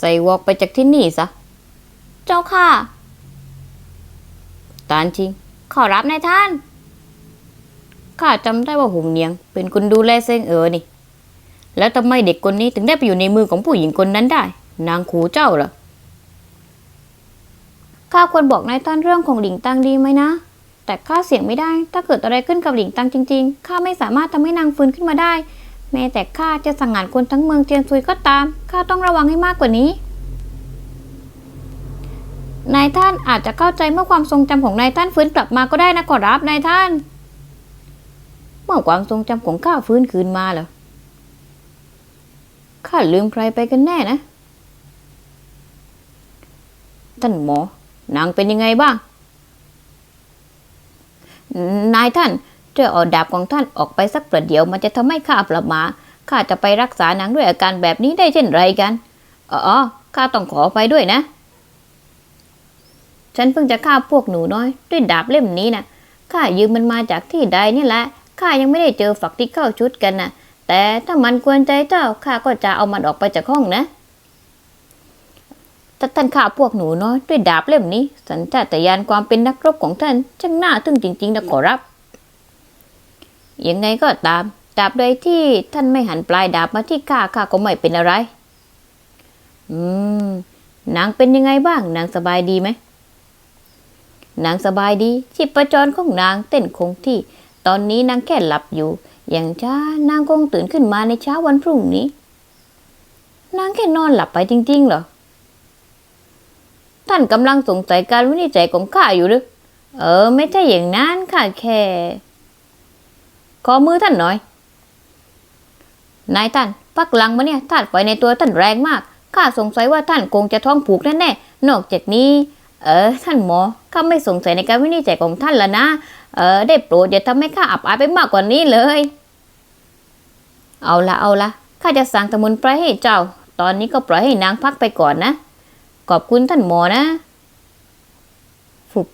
ใส่วอกไปจากที่นี่ซะ เจ้าค่ะ ตานจริง ขอรับนายท่าน ข้าจำได้ว่าหงเนียง เป็นคนดูแลเซงเอ๋อนี่ แล้วทำไมเด็กคนนี้ถึงได้ไปอยู่ในมือของผู้หญิงคนนั้นได้ นางขูเจ้าเหรอ ข้าควรบอกนายท่านเรื่องของหลิงตังดีไหมนะ แต่ข้าเสี่ยงไม่ได้ ถ้าเกิดอะไรขึ้นกับหลิงตังจริง ๆ ข้าไม่สามารถทำให้นางฟื้นขึ้นมาได้ แม้แต่ข้าจะสังหารคนทั้งเมืองเจียนซุยก็ตามข้าต้องระวังให้มากกว่านี้ นายท่านอาจจะเข้าใจเมื่อความทรงจำของนายท่านฟื้นกลับมาก็ได้นะขอรับนายท่าน เมื่อความทรงจำของข้าฟื้นคืนมาเหรอข้าลืมใครไปกันแน่นะ ท่านหมอนางเป็นยังไงบ้าง นายท่าน ช่วยเอาดาบของท่านออกไปสักประเดี๋ยวมันจะทำให้ข้าประมาข้าจะไปรักษานางด้วยอาการแบบนี้ได้เช่นไรกัน อ๋อข้าต้องขอไปด้วยนะ ฉันเพิ่งจะฆ่าพวกหนูน้อย ด้วยดาบเล่มนี้นะข้ายืมมันมาจากที่ใดนี่แหละข้ายังไม่ได้เจอฝักที่เข้าชุดกันนะแต่ถ้ามันกวนใจเจ้าข้าก็จะเอามันออกไปจากห้องนะถ้าท่านฆ่าพวกหนูน้อยด้วยดาบเล่มนี้ สัญชาตญาณความเป็นนักรบของท่านช่างน่าทึ่งจริงๆนะขอรับ ยังไงก็ตามดาบใดที่ท่านไม่หันปลายดาบมาที่ข้าข้าก็ไม่เป็นอะไร อืม นางเป็นยังไงบ้าง นางสบายดีไหม นางสบายดีชีพจรของนางเต้นคงที่ ตอนนี้นางแค่หลับอยู่ อย่างช้านางคงตื่นขึ้นมาในเช้าวันพรุ่งนี้ นางแค่นอนหลับไปจริง ๆ เหรอ ท่านกำลังสงสัยการวินิจฉัยของข้าอยู่หรือ เออ ไม่ใช่อย่างนั้นข้าแค่ ขอมือท่านหน่อย นายท่านพักหลังมาเนี่ยธาตุไฟในตัวท่านแรงมาก ข้าสงสัยว่าท่านคงจะท้องผูกแน่ๆ นอกจากนี้ เออ ท่านหมอ ข้าไม่สงสัยในการวินิจฉัยของท่านแล้วนะ เออ ได้โปรดอย่าทำให้ข้าอับอายไปมากกว่านี้เลย เอาละเอาละข้าจะสั่งสมุนไพรให้เจ้า ตอนนี้ก็ปล่อยให้นางพักไปก่อนนะ ขอบคุณท่านหมอนะฟุบ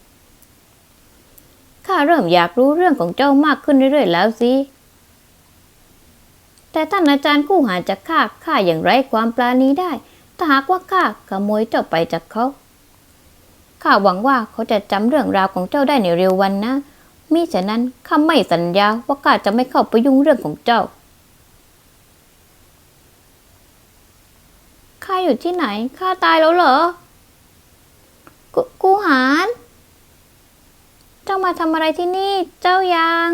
ข้าเริ่มอยากรู้เรื่องของเจ้ามากขึ้นเรื่อยๆแล้วสิ แต่ท่านอาจารย์กู้หาจากข้าข้าอย่างไรความปราณีได้ ถ้าหากว่าข้าขโมยเจ้าไปจากเขา ข้าหวังว่าเขาจะจำเรื่องราวของเจ้าได้ในเร็ววันนะ มิฉะนั้นข้าไม่สัญญาว่าข้าจะไม่เข้าไปยุ่งเรื่องของเจ้า ข้าอยู่ที่ไหน ข้าตายแล้วเหรอ กูกูหาร เจ้ามาทำอะไรที่นี่ เจ้ายัง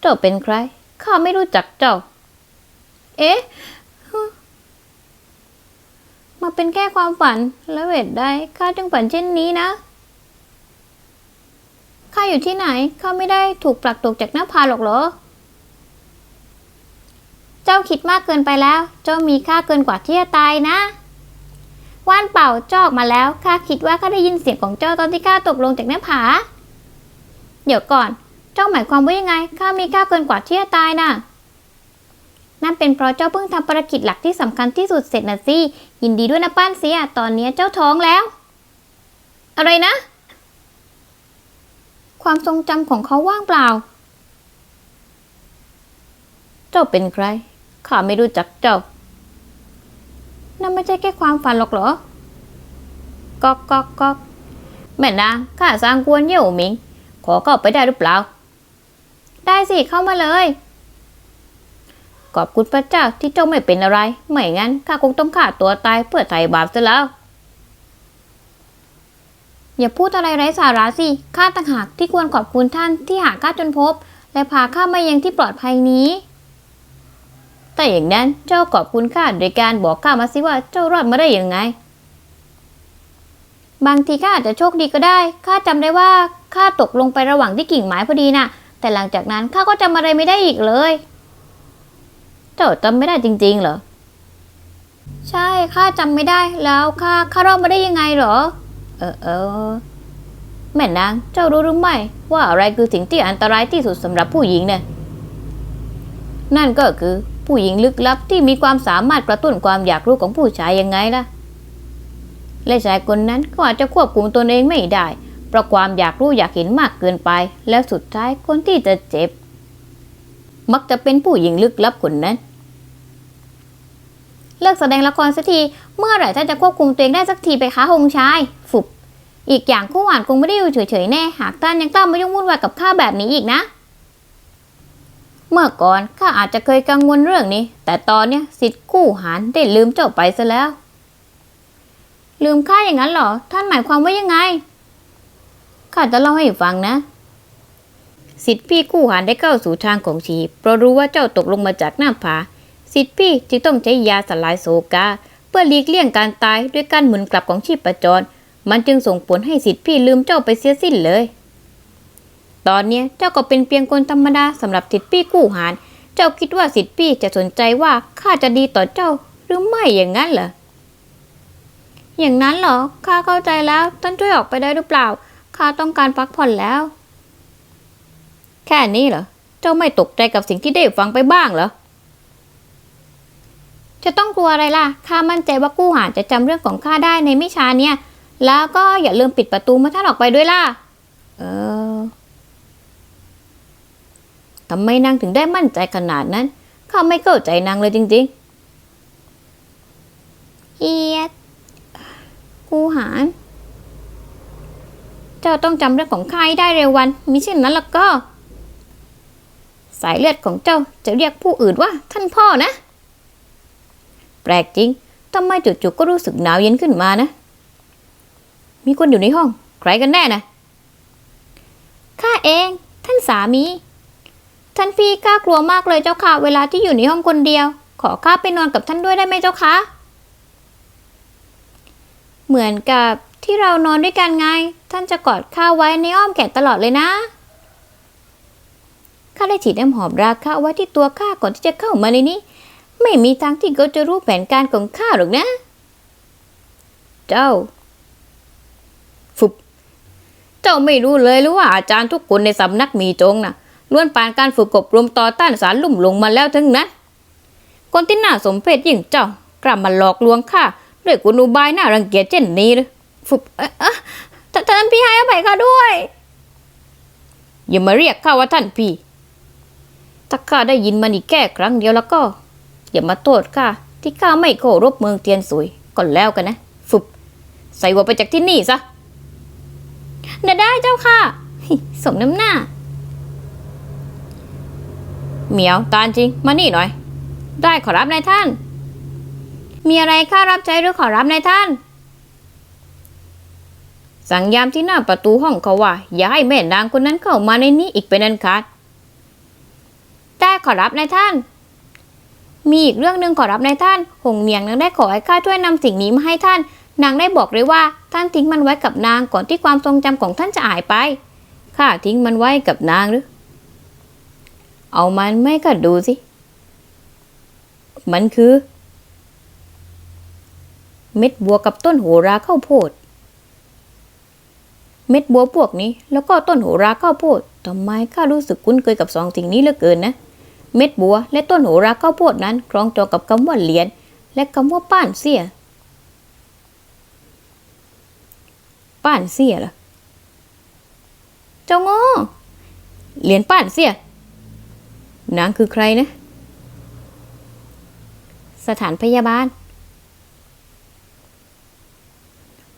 เจ้าเป็นใคร ข้าไม่รู้จักเจ้า เอ๊ะ มาเป็นแค่ความฝัน แล้วเหตุใดข้าจึงฝันเช่นนี้นะ ข้าอยู่ที่ไหน ข้าไม่ได้ถูกปลักตกจากหน้าผาหรอกเหรอ เจ้าคิดมากเกินไปแล้ว เจ้ามีค่าเกินกว่าที่จะตายนะ ว่านเป่าเจ้าออกมาแล้วข้าคิดว่าข้าได้ยินเสียงของเจ้าตอนที่ข้าตกลงจากหน้าผา เดี๋ยวก่อน เจ้าหมายความว่ายังไงข้ามีค่าเกินกว่าที่จะตายน่ะนั่นเป็นเพราะเจ้าเพิ่งทำภารกิจหลักที่สำคัญที่สุดเสร็จนะสิยินดีด้วยนะป้านเสีย ตอนนี้เจ้าท้องแล้ว อะไรนะ ความทรงจำของเขาว่างเปล่า เจ้าเป็นใครข้าไม่รู้จักเจ้า นั่นไม่ใช่แค่ความฝันหรอกเหรอก๊อกก๊อกก๊อกแม่นางข้าสร้างกวนเยี่ยวหมิง ขอเข้าไปได้หรือเปล่า ได้สิเข้ามาเลยขอบคุณพระเจ้าที่เจ้าไม่เป็นอะไร ไม่งั้นข้าคงต้องฆ่าตัวตายเพื่อไถ่บาปซะแล้ว อย่าพูดอะไรไร้สาระสิ ข้าต่างหากที่ควรขอบคุณท่านที่หาข้าจนพบ และพาข้ามายังที่ปลอดภัยนี้ แต่อย่างนั้นเจ้าขอบคุณข้าโดยการบอกข้ามาสิว่าเจ้ารอดมาได้ยังไง บางทีข้าอาจจะโชคดีก็ได้ข้าจำได้ว่าข้าตกลงไประหว่างที่กิ่งไม้พอดีน่ะ แต่หลังจากนั้นข้าก็จำอะไรไม่ได้อีกเลย เจ้าจำไม่ได้จริง ๆ เหรอ ใช่ข้าจำไม่ได้แล้วข้าข้ารอดมาได้ยังไงเหรอ เออเออแม่นางเจ้ารู้หรือไม่ว่าอะไรคือสิ่งที่อันตรายที่สุดสำหรับผู้หญิงเนี่ยนั่นก็คือ ผู้หญิงลึกลับที่มีความสามารถกระตุ้นความอยากรู้ของผู้ชายยังไงล่ะ และชายคนนั้นก็อาจจะควบคุมตนเองไม่ได้ เพราะความอยากรู้อยากเห็นมากเกินไป แล้วสุดท้ายคนที่จะเจ็บ มักจะเป็นผู้หญิงลึกลับคนนั้น เลิกแสดงละครสักที เมื่อไหร่ท่านจะควบคุมตัวเองได้สักทีไปคะหงชาย ฝุบอีกอย่างคู่หวานคงไม่ได้อยู่เฉยๆแน่ หากท่านยังกล้ามายุ่งวุ่นวายกับข้าแบบนี้อีกนะ เมื่อก่อนข้าอาจจะเคยกังวลเรื่องนี้ แต่ตอนเนี้ยสิทธิ์คู่หานได้ลืมเจ้าไปซะแล้ว ลืมข้าอย่างนั้นเหรอ ท่านหมายความว่ายังไงข้าจะเล่าให้ฟังนะ สิทธิ์พี่คู่หานได้เข้าสู่ทางของชีเพราะรู้ว่าเจ้าตกลงมาจากหน้าผา สิทธิ์พี่จึงต้องใช้ยาสลายโศกาเพื่อหลีกเลี่ยงการตายด้วยการหมุนกลับของชีพประจร มันจึงส่งผลให้สิทธิ์พี่ลืมเจ้าไปเสียสิ้นเลย ตอนเนี้ยเจ้าก็เป็นเพียงคนธรรมดาสำหรับสิทธิพี่คู่หานเจ้าคิดว่าสิทธิพี่จะสนใจว่าข้าจะดีต่อเจ้าหรือไม่อย่างนั้นเหรออย่างนั้นเหรอข้าเข้าใจแล้วท่านช่วยออกไปได้หรือเปล่าข้าต้องการพักผ่อนแล้ว แค่นี้เหรอเจ้าไม่ตกใจกับสิ่งที่ได้ฟังไปบ้างเหรอจะต้องกลัวอะไรล่ะ ข้ามั่นใจว่ากู้หานจะจำเรื่องของข้าได้ในไม่ช้าเนี่ย แล้วก็อย่าลืมปิดประตูเมื่อท่านออกไปด้วยล่ะ เออ ทำไมนางถึงได้มั่นใจขนาดนั้น ข้าไม่เข้าใจนางเลยจริงๆเอียดกูหารเจ้าต้องจำเรื่องของข้าให้ได้เร็ววัน มิเช่นนั้นแล้วก็ สายเลือดของเจ้าจะเรียกผู้อื่นว่าท่านพ่อนะ แปลกจริงทำไมจู่ๆก็รู้สึกหนาวเย็นขึ้นมานะ มีคนอยู่ในห้อง ใครกันแน่นะข้าเอง ท่านสามี ท่านพี่ข้ากลัวมากเลยเจ้าค่ะ เวลาที่อยู่ในห้องคนเดียว ขอข้าไปนอนกับท่านด้วยได้ไหมเจ้าคะเหมือนกับที่เรานอนด้วยกันไง ท่านจะกอดข้าไว้ในอ้อมแขนตลอดเลยนะข้าได้ฉีดน้ำหอมราคาไว้ที่ตัวข้าก่อนที่จะเข้ามาในนี้ ไม่มีทางที่เขาจะรู้แผนการของข้าหรอกนะ เจ้าฟุบเจ้าไม่รู้เลยหรือว่าอาจารย์ทุกคนในสำนักมีจงนะ่ะ ล้วนผ่านการฝึกอบรมต่อต้านสารลุ่มหลงมาแล้วทั้งนั้น คนที่น่าสมเพชยิ่งเจ้ากลับมาหลอกลวงข้าด้วยกุนุบายน่ารังเกียจเช่นนี้เลยฟุบเออท่านท่านพี่ให้อภัยข้าด้วย อย่ามาเรียกข้าว่าท่านพี่ ถ้าข้าได้ยินมันอีกแค่ครั้งเดียวแล้วก็ อย่ามาโทษข้าที่ข้าไม่เคารพเมืองเตียนสุยก็แล้วกันนะฟุบใส่หัวไปจากที่นี่ซะได้ได้เจ้าค่ะสมน้ำหน้า เหมียวตาลจริง มานี่หน่อย ได้ขอรับนายท่าน มีอะไรข้ารับใช้หรือขอรับนายท่าน สั่งยามที่หน้าประตูห้องเขาว่า อย่าให้แม่นางคนนั้นเข้ามาในนี้อีกเป็นอันขาดได้ขอรับนายท่าน มีอีกเรื่องหนึ่งขอรับนายท่าน หงเหมียงนางได้ขอให้ข้าช่วยนำสิ่งนี้มาให้ท่าน นางได้บอกเลยว่าท่านทิ้งมันไว้กับนางก่อนที่ความทรงจำของท่านจะหายไปข้าทิ้งมันไว้กับนางหรือ เอามันไม่ก็ดูสิ มันคือ เม็ดบัวกับต้นโหราข้าวโพด เม็ดบัวพวกนี้ แล้วก็ต้นโหราข้าวโพดทำไมข้ารู้สึกคุ้นเคยกับสองสิ่งนี้เหลือเกินนะ เม็ดบัวและต้นโหราข้าวโพดนั้นคล้องจองกับคำว่าเหรียญและคำว่าป้านเสีย ป้านเสียล่ะเจ้าโง่เหรียญป้านเสีย นางคือใครนะ สถานพยาบาล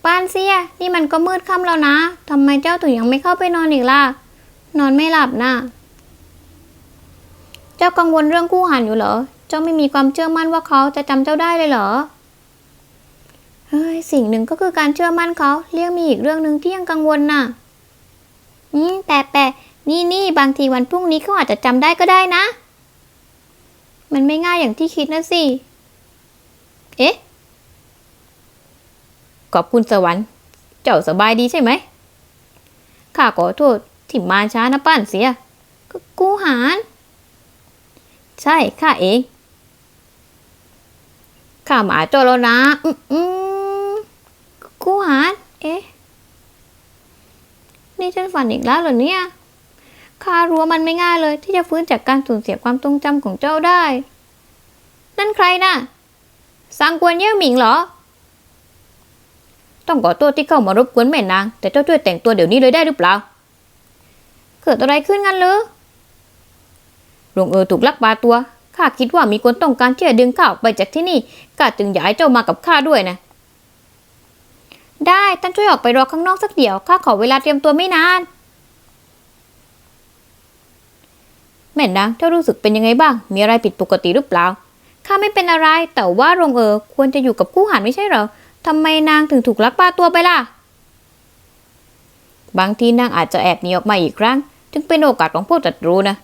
ปานเสีย นี่มันก็มืดค่ำแล้วนะทำไมเจ้าถึงยังไม่เข้าไปนอนอีกล่ะ นอนไม่หลับนะเจ้ากังวลเรื่องคู่หันอยู่เหรอ เจ้าไม่มีความเชื่อมั่นว่าเขาจะจำเจ้าได้เลยเหรอ เฮ้ย สิ่งหนึ่งก็คือการเชื่อมั่นเขา เรียกมีอีกเรื่องหนึ่งที่ยังกังวลน่ะ อืมแต่แต่ นี่นี่บางทีวันพรุ่งนี้เขาอาจจะจำได้ก็ได้นะ มันไม่ง่ายอย่างที่คิดนะสิ เอ๊ะ ขอบคุณสวรรค์ เจ้าสบายดีใช่ไหม ข้าขอโทษที่มาช้านะป้านเสีย ก็กูหารใช่ ข้าเอง ข้าหมาเจ้าแล้วนะ อืมอืมกูหารเอ๊ะ นี่ฉันฝันอีกแล้วเหรอเนี่ย ข้ารู้ว่ามันไม่ง่ายเลยที่จะฟื้นจากการสูญเสียความทรงจำของเจ้าได้ นั่นใครน่ะสังกวนเย่หมิงเหรอ ต้องขอโทษที่เข้ามารบกวนแม่นาง แต่เจ้าช่วยแต่งตัวเดี๋ยวนี้เลยได้หรือเปล่า เกิดอะไรขึ้นงั้นหรือหลวงเออถูกลักพาตัว ข้าคิดว่ามีคนต้องการที่จะดึงข้าออกไปจากที่นี่ ข้าจึงอยากให้เจ้ามากับข้าด้วยนะ ได้ ท่านช่วยออกไปรอข้างนอกสักเดี๋ยว ข้าขอเวลาเตรียมตัวไม่นาน แม่นางเจ้ารู้สึกเป็นยังไงบ้าง มีอะไรผิดปกติหรือเปล่า ข้าไม่เป็นอะไร แต่ว่าโรงเออควรจะอยู่กับคู่หันไม่ใช่เหรอทำไมนางถึงถูกลักพาตัวไปล่ะ บางทีนางอาจจะแอบหนีออกมาอีกครั้ง จึงเป็นโอกาสของพวกจัดรู้นะ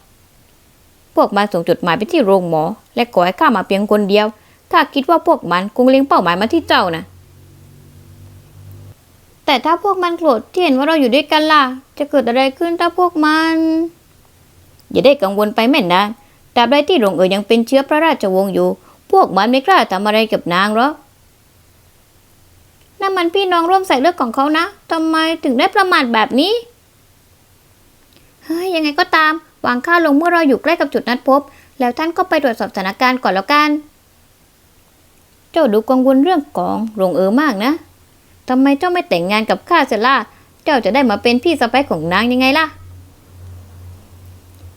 พวกมันส่งจดหมายไปที่โรงหมอ และขอให้ข้ามาเพียงคนเดียวข้าคิดว่าพวกมันคงเล็งเป้าหมายมาที่เจ้านะแต่ถ้าพวกมันโกรธที่เห็นว่าเราอยู่ด้วยกันล่ะ จะเกิดอะไรขึ้นถ้าพวกมัน อย่าได้กังวลไปแม่นางตราบใดที่โรงเอ๋ยยังเป็นเชื้อพระราชวงศ์อยู่ พวกมันไม่กล้าทำอะไรกับนางหรอกนั่นมันพี่น้องร่วมใสายเลือดของเขานะทำไมถึงได้ประมาทแบบนี้ เฮ้ยยังไงก็ตามวางข้าลงเมื่อเราอยู่ใกล้กับจุดนัดพบ แล้วท่านก็ไปตรวจสอบสถานการณ์ก่อนแล้วกัน เจ้าดูกังวลเรื่องของโรงเอ๋อมากนะทำไมเจ้าไม่แต่งงานกับข้าเสียล่ะเจ้าจะได้มาเป็นพี่สะใภ้ของนางยังไงล่ะ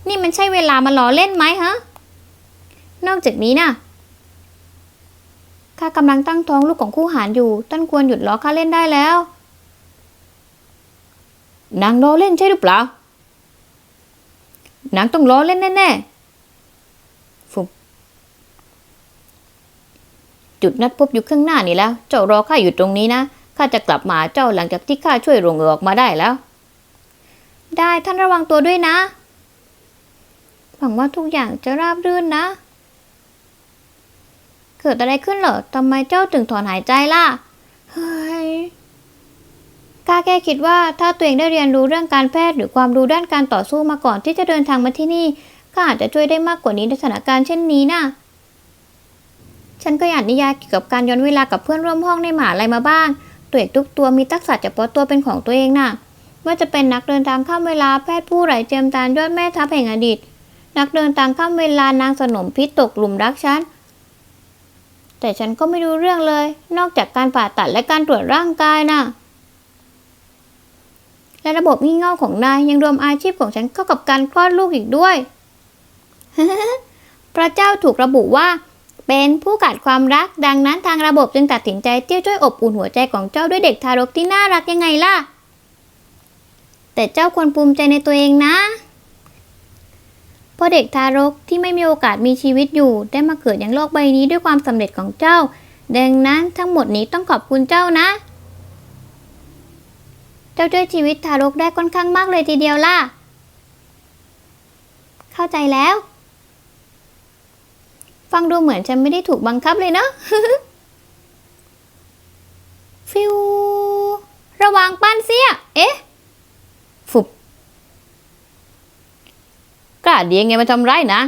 นี่มันใช่เวลามาล้อเล่นไหมฮะ นอกจากนี้นะข้ากำลังตั้งท้องลูกของคู่หารอยู่ท่านควรหยุดล้อข้าเล่นได้แล้ว นางล้อเล่นใช่หรือเปล่า นางต้องล้อเล่นแน่ๆฟุบจุดนัดพบอยู่ข้างหน้านี่แล้ว เจ้ารอข้าอยู่ตรงนี้นะ ข้าจะกลับมาเจ้าหลังจากที่ข้าช่วยโรงเอ๋อออกมาได้แล้ว ได้ท่านระวังตัวด้วยนะ วังว่าทุกอย่างจะราบรื่นนะ เกิดอะไรขึ้นเหรอทำไมเจ้าถึงถอนหายใจล่ะ เฮ้ยข้าแค่คิดว่าถ้าตัวเองได้เรียนรู้เรื่องการแพทย์หรือความรู้ด้านการต่อสู้มาก่อนที่จะเดินทางมาที่นี่ก็อาจจะช่วยได้มากกว่านี้ในสถานการณ์เช่นนี้นะฉันก็อ่านนิยายเกี่ยวกับการย้อนเวลากับเพื่อนร่วมห้องในหมหาลัยมาบ้าง ตัวเอกทุกตัวมีทักษะเฉพาะตัวเป็นของตัวเองน่ะว่าจะเป็นนักเดินทางข้ามเวลาแพทย์ผู้ไร้เจียมตานยอดแม่ทัพแห่งอดีต นักเดินทางข้ามเวลานางสนมพิษตกหลุมรักฉัน แต่ฉันก็ไม่รู้เรื่องเลย นอกจากการผ่าตัดและการตรวจร่างกายน่ะ และระบบงี่เง่าของนายยังรวมอาชีพของฉันเข้ากับการคลอดลูกอีกด้วย พระเจ้าถูกระบุว่า เป็นผู้ขาดความรักดังนั้นทางระบบจึงตัดสินใจเที่ยวช่วยอบอุ่นหัวใจของเจ้าด้วยเด็กทารกที่น่ารักยังไงล่ะ แต่เจ้าควรภูมิใจในตัวเองนะ เพราะเด็กทารกที่ไม่มีโอกาสมีชีวิตอยู่ ได้มาเกิดยังโลกใบนี้ด้วยความสำเร็จของเจ้า ดังนั้นทั้งหมดนี้ต้องขอบคุณเจ้านะ เจ้าช่วยชีวิตทารกได้ค่อนข้างมากเลยทีเดียวล่ะ เข้าใจแล้ว ฟังดูเหมือนฉันไม่ได้ถูกบังคับเลยเนาะ ฟิว ระวังป้านเสีย เอ๊ะ ฟุบ เดี๋ยวไงมาทำร้ายนะ